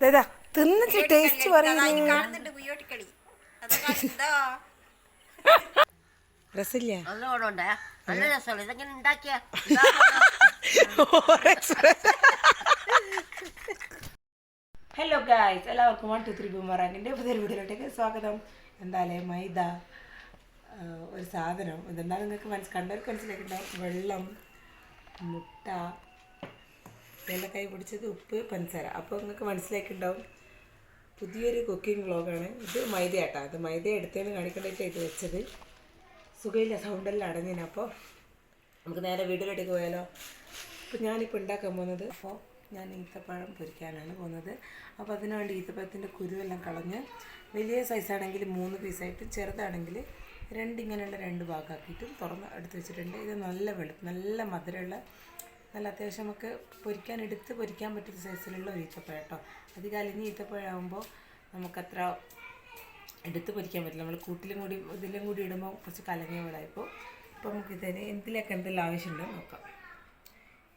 ഇതാ തിന്നിട്ട് ടേസ്റ്റ് പറയുന്നു നല്ല രസമുള്ള ഇതെങ്ങനെ ഉണ്ടാക്കിയ? ഹലോ ഗായ്സ് എല്ലാവർക്കും വൺ ടു ത്രീ ബുമറാങ്ങിന്റെ പുതിയൊരു വീഡിയോയിലോട്ടേക്ക് സ്വാഗതം. എന്തായാലേ മൈദ ഒരു സാധനം. ഇതെന്താ നിങ്ങൾക്ക് മനസ്സ് കണ്ടവർക്ക് മനസ്സിലാക്കിയിട്ടുണ്ടാവും വെള്ളം മുട്ട ഏലക്കായി പിടിച്ചത് ഉപ്പ് പഞ്ചസാര. അപ്പോൾ നിങ്ങൾക്ക് മനസ്സിലാക്കിയിട്ടുണ്ടാവും പുതിയൊരു കുക്കിംഗ് വ്ളോഗാണ്. ഇത് മൈദ ആട്ടാ. ഇത് മൈദ എടുത്തതിന് കാണിക്കേണ്ടിയിട്ട് ഇത് വെച്ചത്. സുഖമില്ല സൗണ്ടെല്ലാം അടഞ്ഞിന്. അപ്പോൾ നമുക്ക് നേരെ വീട്ടിലോട്ടേക്ക് പോയാലോ? അപ്പോൾ ഞാനിപ്പോൾ ഉണ്ടാക്കാൻ പോകുന്നത് അപ്പോൾ ഞാൻ ഈത്തപ്പഴം പൊരിക്കാനാണ് പോകുന്നത്. അപ്പോൾ അതിനു വേണ്ടി ഈത്തപ്പഴത്തിന്റെ കുരുവെല്ലാം കളഞ്ഞ് വലിയ സൈസാണെങ്കിൽ മൂന്ന് പീസായിട്ട് ചെറുതാണെങ്കിൽ രണ്ട് ഇങ്ങനെയുള്ള രണ്ട് ഭാഗമാക്കിയിട്ടും തുറന്ന് എടുത്ത് വെച്ചിട്ടുണ്ട്. ഇത് നല്ല വെളുപ്പ് നല്ല മധുരമുള്ള നല്ല അത്യാവശ്യം നമുക്ക് പൊരിക്കാൻ എടുത്ത് പൊരിക്കാൻ പറ്റുന്ന സൈസിലുള്ള ഒരു ഈത്തപ്പഴം കേട്ടോ. അധികം അലിഞ്ഞ ഈത്തപ്പഴമാകുമ്പോൾ നമുക്കത്ര എടുത്ത് പൊരിക്കാൻ പറ്റില്ല. നമ്മൾ കൂട്ടിലും കൂടി ഇതിലും കൂടി ഇടുമ്പോൾ കുറച്ച് കലങ്ങിയ പോലെ അപ്പോൾ നമുക്ക് ഇതിന് എന്തിലൊക്കെ എന്തെല്ലാം ആവശ്യമുണ്ടോ നോക്കാം.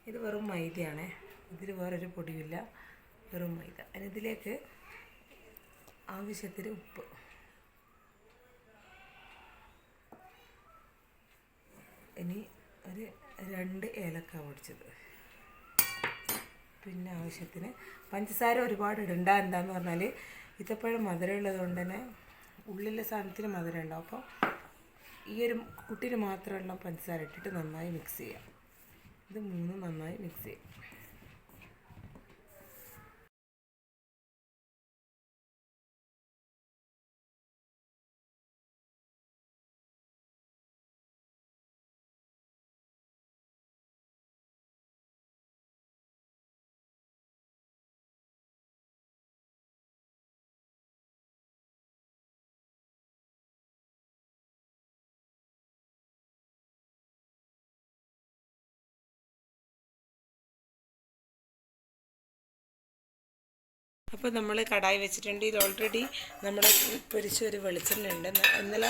ഇത് വെറും മൈദയാണ്. ഇതിൽ വേറൊരു പൊടിയില്ല വെറും മൈദ. അതിന് ഇതിലേക്ക് ആവശ്യത്തിന് ഉപ്പ്. ഇനി ഒരു രണ്ട് ഏലക്ക പൊടിച്ചത്. പിന്നെ ആവശ്യത്തിന് പഞ്ചസാര ഒരുപാട് ഇടണ്ട എന്താന്ന് പറഞ്ഞാൽ ഇത്തപ്പഴം മധുരം ഉള്ളത് കൊണ്ട് തന്നെ ഉള്ളിലെ സാധനത്തിന് മധുരം ഉണ്ടാവും. അപ്പോൾ ഈ ഒരു കുട്ടിന് മാത്രമുള്ള പഞ്ചസാര ഇട്ടിട്ട് നന്നായി മിക്സ് ചെയ്യാം. ഇത് മൂന്നും നന്നായി മിക്സ് ചെയ്യാം. അപ്പോൾ നമ്മൾ കടായി വെച്ചിട്ടുണ്ട്. ഇത് ഓൾറെഡി നമ്മൾ പൊരിച്ച ഒരു വെളിച്ചെണ്ണ ഉണ്ട് ഇന്നലെ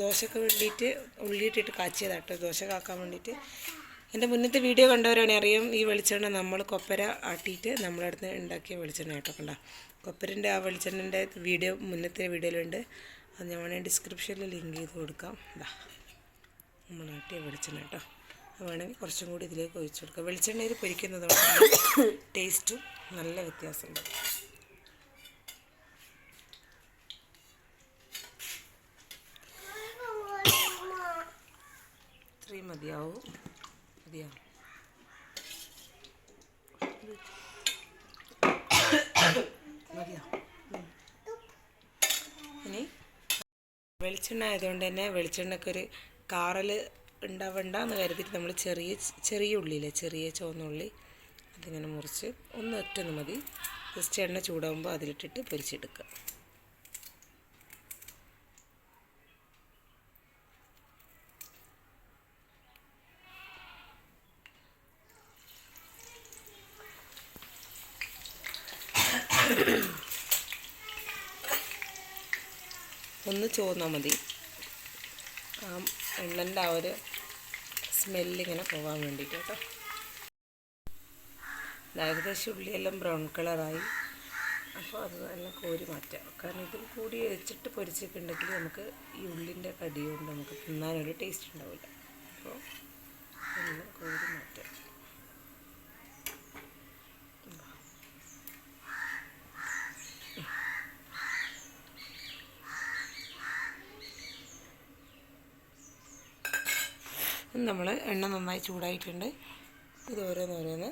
ദോശക്ക് വേണ്ടിയിട്ട് ഉള്ളിയിട്ടിട്ട് കാച്ചിയതാട്ടോ ദോശ കാക്കാൻ വേണ്ടിയിട്ട്. എന്റെ മുന്നത്തെ വീഡിയോ കണ്ടവരാണെങ്കിൽ അറിയാം. ഈ വെളിച്ചെണ്ണ നമ്മൾ കൊപ്പര ആട്ടിയിട്ട് നമ്മളടുത്ത് ഉണ്ടാക്കിയ വെളിച്ചെണ്ണ കേട്ടോ കണ്ട. കൊപ്പരന്റെ ആ വെളിച്ചെണ്ണന്റെ വീഡിയോ മുന്നത്തെ വീഡിയോയിലുണ്ട്. അത് ഞാൻ ഡിസ്ക്രിപ്ഷനിൽ ലിങ്ക് ചെയ്ത് കൊടുക്കാം. ഇതാ നമ്മൾ ആട്ടിയ വെളിച്ചെണ്ണ കേട്ടോ. വേണമെങ്കിൽ കുറച്ചും കൂടി ഇതിലേക്ക് ഒഴിച്ചു കൊടുക്കാം. വെളിച്ചെണ്ണയിൽ പൊരിക്കുന്നതുകൊണ്ട് ടേസ്റ്റും നല്ല വ്യത്യാസമുണ്ട്. മതിയാവും. മതിയാവും. ഇനി വെളിച്ചെണ്ണ ആയതുകൊണ്ട് തന്നെ വെളിച്ചെണ്ണക്കൊരു കാറൽ ഉണ്ടാവണ്ട എന്ന് കരുതിയിട്ട് നമ്മൾ ചെറിയ ചെറിയ ഉള്ളിയില്ലേ ചെറിയ ചുവന്നുള്ളി അതിങ്ങനെ മുറിച്ച് ഒന്ന് ഒറ്റൊന്ന് മതി. ജസ്റ്റ് എണ്ണ ചൂടാകുമ്പോൾ അതിലിട്ടിട്ട് പൊരിച്ചെടുക്കുക. ഒന്ന് ചോർന്നാൽ മതി. ആ എണ്ണന്റെ ആ ഒരു സ്മെല്ലിങ്ങനെ പോകാൻ വേണ്ടിയിട്ട് കേട്ടോ. ഏകദേശം ഉള്ളിയെല്ലാം ബ്രൗൺ കളറായി അപ്പോൾ അത് നല്ല കോരി മാറ്റാം. കാരണം ഇതിൽ കൂടി വെച്ചിട്ട് പൊരിച്ചിട്ടുണ്ടെങ്കിൽ നമുക്ക് ഈ ഉള്ളിന്റെ കടി കൊണ്ട് നമുക്ക് തിന്നാനൊരു ടേസ്റ്റ് ഉണ്ടാവില്ല. അപ്പോൾ എല്ലാം കോരി മാറ്റാം. നമ്മൾ എണ്ണ നന്നായി ചൂടായിട്ടുണ്ട്. ഇത് ഓരോന്നോരോന്ന് ഓരോന്ന്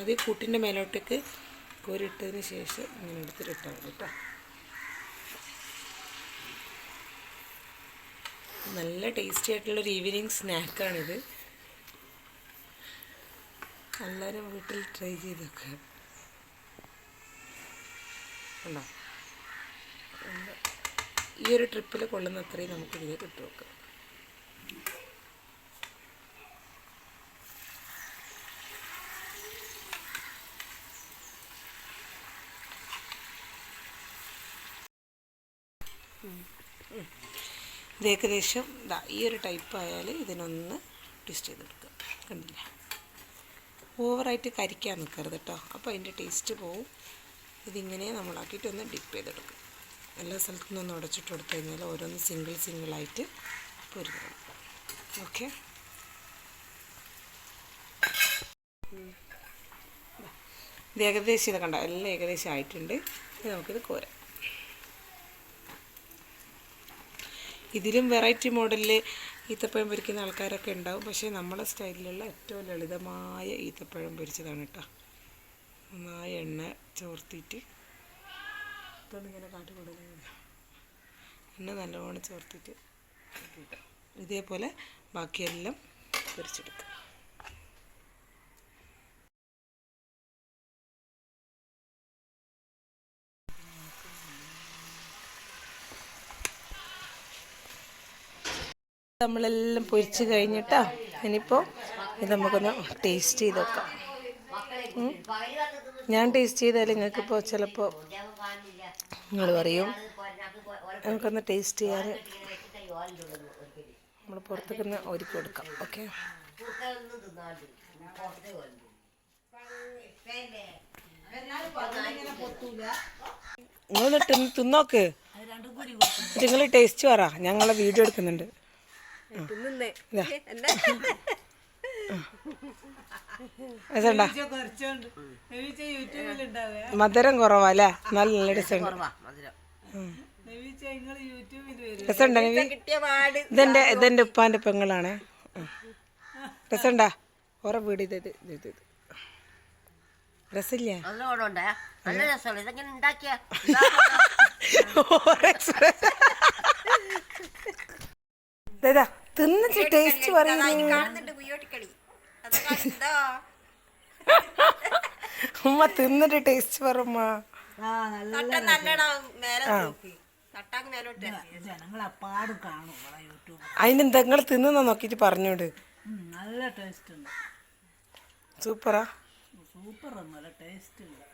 ആദ്യം കൂട്ടിന്റെ മേലോട്ടേക്ക് കോരിട്ടതിന് ശേഷം ഇങ്ങനെ എടുത്തിട്ടാൽ മതി കേട്ടോ. നല്ല ടേസ്റ്റി ആയിട്ടുള്ളൊരു ഈവനിങ് സ്നാക്കാണിത് എല്ലാവരും വീട്ടിൽ ട്രൈ ചെയ്ത് നോക്കുക ഉണ്ടോ? ഈ ഒരു ട്രിപ്പിൽ കൊള്ളുന്ന അത്രയും നമുക്ക് ഇതിൽ കിട്ടും Mm-hmm. ഇത് ഏകദേശം ഇതാ ഈ ഒരു ടൈപ്പ് ആയാൽ ഇതിനൊന്ന് ട്വിസ്റ്റ് ചെയ്തെടുക്കുക. കണ്ടില്ല? ഓവറായിട്ട് കരിക്കാൻ നിൽക്കരുത് കേട്ടോ അപ്പോൾ അതിന്റെ ടേസ്റ്റ് പോവും. ഇതിങ്ങനെ നമ്മളാക്കിയിട്ട് ഒന്ന് ഡിപ്പ് ചെയ്തെടുക്കും. എല്ലാ സ്ഥലത്തു നിന്നും ഉടച്ചിട്ട് കൊടുത്തു കഴിഞ്ഞാൽ ഓരോന്ന് സിംഗിൾ സിംഗിളായിട്ട് പൊരുങ്ങണം ഓക്കെ ഇത് ഏകദേശം ഇത് കണ്ട? എല്ലാം ഏകദേശം ആയിട്ടുണ്ട്. ഇനി നമുക്കിത് കോരാം. ഇതിലും വെറൈറ്റി മോഡലിൽ ഈത്തപ്പഴം പൊരിക്കുന്ന ആൾക്കാരൊക്കെ ഉണ്ടാവും. പക്ഷേ നമ്മളെ സ്റ്റൈലിലുള്ള ഏറ്റവും ലളിതമായ ഈത്തപ്പഴം പൊരിച്ചതാണ് കേട്ടോ നന്നായി എണ്ണ ചോർത്തിയിട്ട് ഇതൊന്നിങ്ങനെ കാട്ടി കൊടുക്കുന്നത് എണ്ണ നല്ലവണ്ണം ചോർത്തിയിട്ട് ഇതേപോലെ ബാക്കിയെല്ലാം പൊരിച്ചെടുക്കുക നമ്മളെല്ലാം പൊരിച്ച് കഴിഞ്ഞിട്ടാ ഇനിയിപ്പോൾ ഇത് നമുക്കൊന്ന് ടേസ്റ്റ് ചെയ്ത് നോക്കാം. ഞാൻ ടേസ്റ്റ് ചെയ്താൽ നിങ്ങൾക്കിപ്പോൾ ചിലപ്പോൾ നിങ്ങൾ പറയും നമുക്കൊന്ന് ടേസ്റ്റ് ചെയ്യാൻ നമ്മൾ പുറത്തേക്ക് ഒന്ന് ഒരുക്കി കൊടുക്കാം. ഓക്കെ നിങ്ങൾ തിന്ന് തിന്നോക്ക്. നിങ്ങൾ ടേസ്റ്റ് പറ. ഞങ്ങളെ വീഡിയോ എടുക്കുന്നുണ്ട്. മധുരം കുറവാ അല്ലേ? നല്ല നല്ല രസമുണ്ടാ. പാട്. ഇതെന്റെ ഇതെന്റെ ഉപ്പാന്റെ പെങ്ങളാണ്. രസമുണ്ടാ? ഓറെ വീട് ഇത് ഇത് ഇത് രസമില്ല? നല്ല രസമുള്ള ഇതെങ്ങനെ ഉണ്ടാക്കിയ? ഇതാ തിന്നിട്ട് ടേസ്റ്റ് പറയുന്നു ഉമ്മ തിന്നിട്ട് ടേസ്റ്റ് പറമ്മ അതിനെന്താ നിങ്ങൾ തിന്നുന്ന നോക്കിട്ട് പറഞ്ഞോട്. നല്ല ടേസ്റ്റ് ഉണ്ട്. സൂപ്പറാ. സൂപ്പർ ഒന്നുമല്ല ടേസ്റ്റ് ഉണ്ട്.